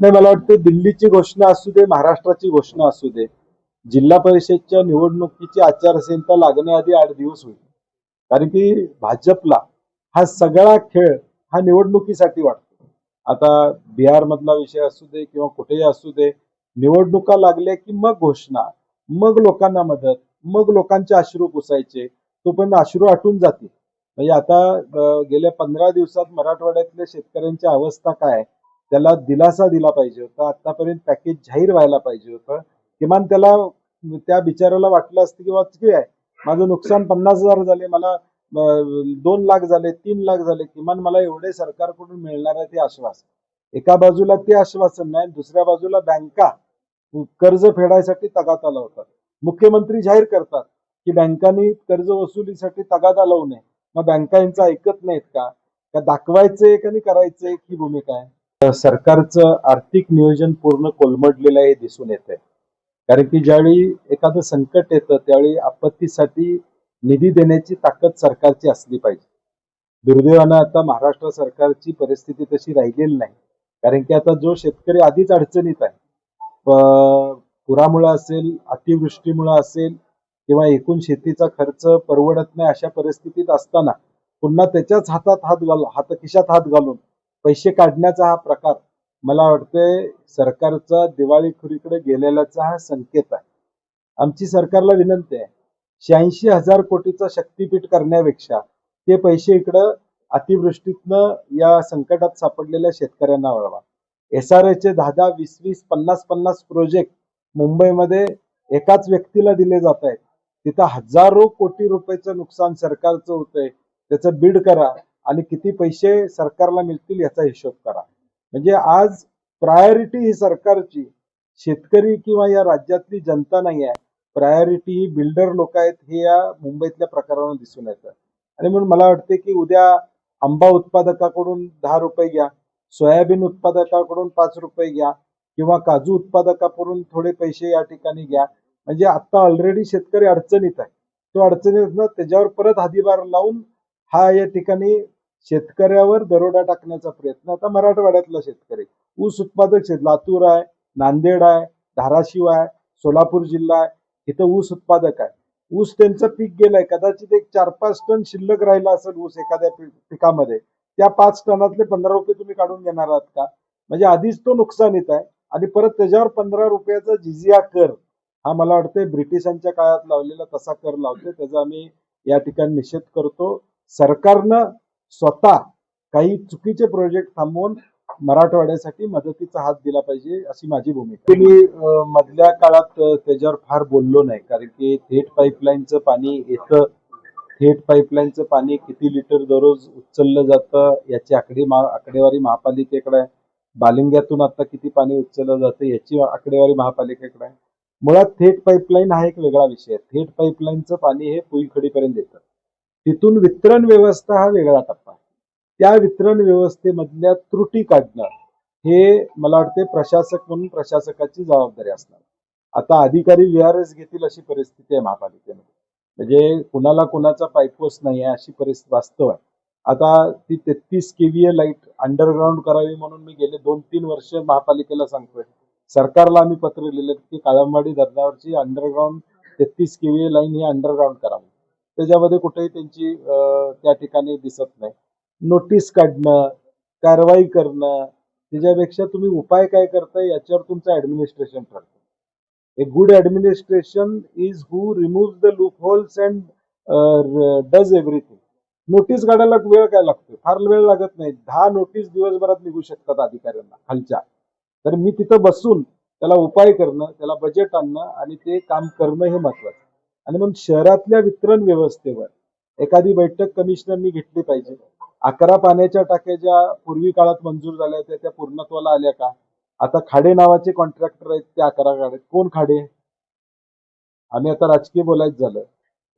नाही मला वाटतं दिल्लीची घोषणा असू दे महाराष्ट्राची घोषणा असू दे जिल्हा परिषदच्या निवडणुकीची आचारसंहिता लागण्याआधी आठ दिवस होईल. कारण की भाजपला हा सगळा खेळ हा निवडणुकीसाठी वाटतो. आता बिहार मधला विषय असू दे किंवा कुठेही असू दे निवडणुका लागल्या की मग घोषणा मग लोकांना मदत मग लोकांचे अश्रू पुसायचे तोपर्यंत अश्रू आटून जातील. म्हणजे आता गेल्या पंधरा दिवसात मराठवाड्यातल्या शेतकऱ्यांची अवस्था काय त्याला दिलासा दिला पाहिजे होता. आतापर्यंत पॅकेज जाहीर व्हायला पाहिजे होतं. किमान त्याला त्या बिचाराला वाटलं असतं की बा आहे. माझं नुकसान पन्नास हजार झाले मला दोन लाख झाले तीन लाख झाले. किमान मला एवढे सरकारकडून मिळणार आहे ते आश्वासन. एका बाजूला ते आश्वासन नाही दुसऱ्या बाजूला बँका कर्ज फेडायसाठी तगादा लावतात. मुख्यमंत्री जाहीर करतात की बँकांनी कर्ज वसुलीसाठी तगादा लावू नये. मग बँका यांचं ऐकत नाहीत का? का दाखवायचंय का नाही करायचंय ही भूमिका आहे? सरकारचं आर्थिक नियोजन पूर्ण कोलमडलेलं आहे हे दिसून येत आहे कारण की ज्यावेळी एखादं संकट येतं त्यावेळी आपत्तीसाठी निधी देण्याची ताकद सरकारची असली पाहिजे. दुर्दैवानं आता महाराष्ट्र सरकारची परिस्थिती तशी राहिलेली नाही. कारण की आता जो शेतकरी आधीच अडचणीत आहे पुरामुळं पुरामुळे असेल अतिवृष्टीमुळे असेल किंवा एकूण शेतीचा खर्च परवडत नाही अशा परिस्थितीत असताना पुन्हा त्याच्याच हातात हात घालून हात खिशात हात घालून पैसे काढण्याचा हा प्रकार मला वाटतंय सरकारचा दिवाळीखोरीकडे गेलेल्याचा हा संकेत आहे. आमची सरकारला विनंती आहे शहाऐंशी हजार कोटीचा शक्तीपीठ करण्यापेक्षा ते पैसे इकडं अतिवृष्टीतनं या संकटात सापडलेल्या शेतकऱ्यांना वळवा. एस आर चे दहा दहा वीस वीस पन्नास पन्नास प्रोजेक्ट मुंबईमध्ये एकाच व्यक्तीला दिले जात आहेत. तिथं हजारो कोटी रुपयाचं नुकसान सरकारचं होतंय. त्याचं बीड करा आणि किती पैसे सरकारला मिळतील याचा हिशोब करा. म्हणजे आज प्रायोरिटी ही सरकारची शेतकरी किंवा या राज्यातली जनता नाही आहे. प्रायोरिटी ही बिल्डर लोक आहेत हे या मुंबईतल्या प्रकारानं दिसून येतं. आणि म्हणून मला वाटते की उद्या आंबा उत्पादकाकडून दहा रुपये घ्या सोयाबीन उत्पादकाकडून पाच रुपये घ्या किंवा काजू उत्पादकाकडून थोडे पैसे या ठिकाणी घ्या. म्हणजे आता ऑलरेडी शेतकरी अडचणीत आहे. तो अडचणीत ना त्याच्यावर परत हादीबार लावून हा या ठिकाणी शेतकऱ्यावर दरोडा टाकण्याचा प्रयत्न. आता मराठवाड्यातला शेतकरी. ऊस उत्पादक शेत लातूर आहे नांदेड आहे धाराशिव आहे सोलापूर जिल्हा आहे. इथं ऊस उत्पादक आहे. ऊस त्यांचं पीक गेलंय. कदाचित एक चार पाच टन शिल्लक राहिला असेल ऊस एखाद्या पिकामध्ये. त्या पाच टनातले पंधरा रुपये तुम्ही काढून घेणार आहात का? म्हणजे आधीच तो नुकसानीत आहे. आणि परत त्याच्यावर पंधरा रुपयाचा जिजिया कर. हा मला वाटतंय ब्रिटिशांच्या काळात लावलेला तसा कर लावतोय. त्याचा आम्ही या ठिकाणी निषेध करतो. सरकारनं स्वतः काही चुकीचे प्रोजेक्ट थांबवून मराठवाड्यासाठी मदतीचा हात दिला पाहिजे अशी माझी भूमिका मी मधल्या काळात त्याच्यावर फार बोललो नाही कारण की थेट पाईपलाईनचं पाणी येतं. थेट पाईपलाईनचं पाणी किती लिटर दररोज उचललं जातं याची आकडे मा- आकडेवारी महापालिकेकडे आहे. बालिंग्यातून आता किती पाणी उचललं जातं याची आकडेवारी महापालिकेकडे आहे. मुळात थेट पाईपलाईन हा एक वेगळा विषय आहे. थेट पाईपलाईनचं पाणी हे पुईखडीपर्यंत येतं. तिथून वितरण व्यवस्था हा वेगळा टप्पा त्या वितरण व्यवस्थेमधल्या त्रुटी काढणं हे मला वाटते प्रशासक म्हणून प्रशासकाची जबाबदारी असणार. आता अधिकारी व्हीआरएस घेतील अशी परिस्थिती आहे महापालिकेमध्ये. म्हणजे कुणाला कुणाचा पायपोस नाही आहे अशी परिस्थिती वास्तव आहे. आता ती तेहतीस केव्हीए लाइट अंडरग्राऊंड करावी म्हणून मी गेले दोन तीन वर्ष महापालिकेला सांगतोय. सरकारला आम्ही पत्र लिहिलं की काळंबाडी धरणावरची अंडरग्राऊंड तेहतीस केव्हीए लाईन ही अंडरग्राऊंड करावी. त्याच्यामध्ये कुठेही त्यांची त्या ठिकाणी दिसत नाही. नोटीस काढणं कारवाई करणं त्याच्यापेक्षा तुम्ही उपाय काय करताय याच्यावर तुमचं ऍडमिनिस्ट्रेशन ठरतं. A good administration is who remove the loopholes and does everything notice काढायला वेळ काय लागतो फार वेळ लागत नाही. दहा नोटीस दिवसभरात निघू शकतात अधिकाऱ्यांना खालच्या. तर मी तिथं बसून त्याला उपाय करणं त्याला बजेट आणणं आणि ते काम करणं हे महत्वाचं आणि मग शहरातल्या वितरण व्यवस्थेवर एखादी बैठक कमिशनरनी घेतली पाहिजे. अकरा पाण्याच्या टाक्या ज्या पूर्वी काळात मंजूर झाल्या होत्या त्या पूर्णत्वाला आल्या का? आता खाडे नावाचे कॉन्ट्रॅक्टर आहेत ते अकरा गाड्यात कोण खाडे? आम्ही आता राजकीय बोलायचं झालं.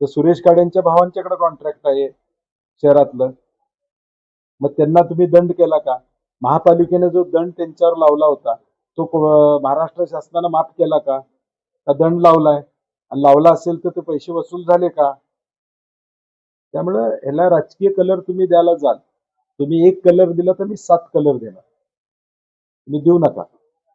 तर सुरेश खाडेंच्या भावांच्याकडे कॉन्ट्रॅक्ट आहे शहरातलं. मग त्यांना तुम्ही दंड केला का? महापालिकेने जो दंड त्यांच्यावर लावला होता तो महाराष्ट्र शासनानं माफ केला का? का दंड लावलाय? आणि लावला असेल तर ते पैसे वसूल झाले का? त्यामुळं ह्याला राजकीय कलर तुम्ही द्यायला जाल. तुम्ही एक कलर दिला तर मी सात कलर देणार. तुम्ही देऊ नका.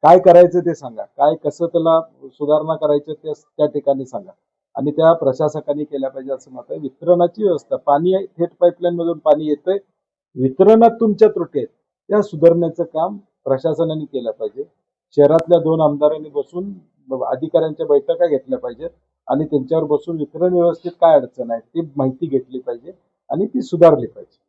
काय करायचं ते सांगा. काय कसं त्याला सुधारणा करायचं ते त्या ठिकाणी सांगा. आणि त्या प्रशासकांनी केल्या पाहिजे असं मत आहे. वितरणाची व्यवस्था. पाणी आहे, थेट पाईपलाईन मधून पाणी येतंय. वितरणात तुमच्या त्रुटी आहेत. त्या सुधारण्याचं काम प्रशासनाने केलं पाहिजे. शहरातल्या दोन आमदारांनी बसून अधिकाऱ्यांच्या बैठका घेतल्या पाहिजेत आणि त्यांच्यावर बसून वितरण व्यवस्थेत काय अडचण आहे ती माहिती घेतली पाहिजे आणि ती सुधारली पाहिजे.